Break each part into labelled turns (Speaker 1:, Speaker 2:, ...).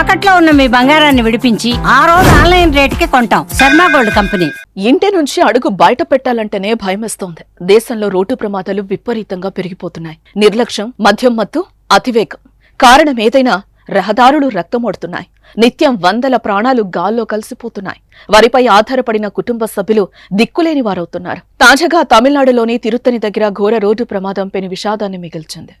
Speaker 1: తాకట్లో ఉన్న మీ బంగారాన్ని విడిపించి ఆ రోజు ఆన్లైన్ రేటుకి కొంటాం. Sharma gold company.
Speaker 2: ఇంటి నుంచి అడుగు బయట పెట్టాలంటేనే భయమేస్తోంది. దేశంలో రోడ్డు ప్రమాదాలు విపరీతంగా పెరిగిపోతున్నాయి. నిర్లక్ష్యం మద్యం మత్తు అతివేగం. కారణం ఏదైనా రహదారులు రక్తమోడుతున్నాయి. నిత్యం వందల ప్రాణాలు గాల్లో కలిసిపోతున్నాయి. వారిపై ఆధారపడిన కుటుంబ సభ్యులు దిక్కులేని వారవుతున్నారు. తాజాగా తమిళనాడులోని తిరుత్తని దగ్గర ఘోర రోడ్డు ప్రమాదం పెను విషాదాన్ని మిగిల్చింది.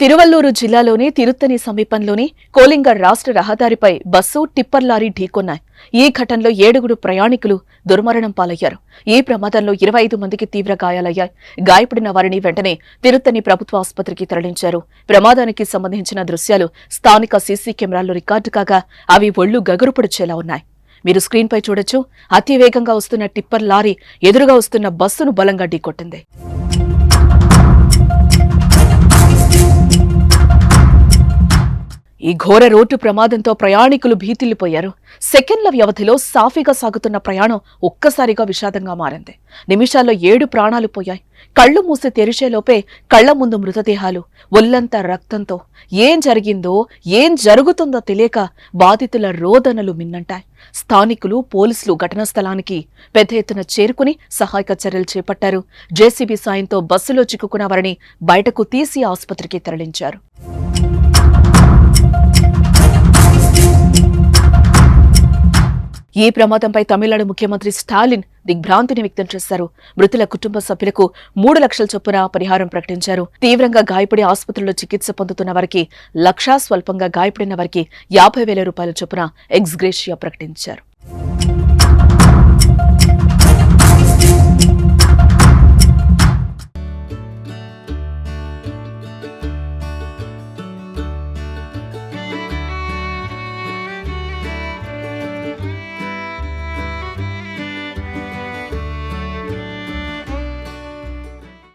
Speaker 2: తిరువల్లూరు జిల్లాలోని తిరుత్తని సమీపంలోని కోలింగర్ రాష్ట్ర రహదారిపై బస్సు టిప్పర్ లారీ ఢీకొన్నాయి. ఈ ఘటనలో ఏడుగురు ప్రయాణికులు దుర్మరణం పాలయ్యారు. ఈ ప్రమాదంలో ఇరవై ఐదు మందికి తీవ్ర గాయాలయ్యాయి. గాయపడిన వారిని వెంటనే తిరుత్తని ప్రభుత్వ ఆసుపత్రికి తరలించారు. ప్రమాదానికి సంబంధించిన దృశ్యాలు స్థానిక సీసీ కెమెరాల్లో రికార్డు కాగా అవి ఒళ్ళు గగురుపొడిచేలా ఉన్నాయి. మీరు స్క్రీన్పై చూడొచ్చు. అతి వేగంగా వస్తున్న టిప్పర్ లారీ ఎదురుగా వస్తున్న బస్సును బలంగా ఢీకొట్టింది. ఈ ఘోర రోడ్డు ప్రమాదంతో ప్రయాణికులు భీతిల్లిపోయారు. సెకండ్ల వ్యవధిలో సాఫీగా సాగుతున్న ప్రయాణం ఒక్కసారిగా విషాదంగా మారింది. నిమిషాల్లో ఏడు ప్రాణాలు పోయాయి. కళ్ళు మూసి తెరిచేలోపే కళ్ళ ముందు మృతదేహాలు ఒల్లంతా రక్తంతో. ఏం జరిగిందో ఏం జరుగుతుందో తెలియక బాధితుల రోదనలు మిన్నంటాయి. స్థానికులు పోలీసులు ఘటనా స్థలానికి పెద్ద ఎత్తున చేరుకుని సహాయక చర్యలు చేపట్టారు. జేసీబీ సాయంతో బస్సులో చిక్కుకున్న వారిని బయటకు తీసి ఆసుపత్రికి తరలించారు. ఈ ప్రమాదంపై తమిళనాడు ముఖ్యమంత్రి స్టాలిన్ దిగ్భ్రాంతిని వ్యక్తం చేశారు. మృతుల కుటుంబ సభ్యులకు మూడు లక్షల చొప్పున పరిహారం ప్రకటించారు. తీవ్రంగా గాయపడి ఆసుపత్రిలో చికిత్స పొందుతున్న వారికి లక్షా స్వల్పంగా గాయపడిన వారికి యాభై వేల రూపాయల చొప్పున ఎక్స్గ్రేషియా ప్రకటించారు.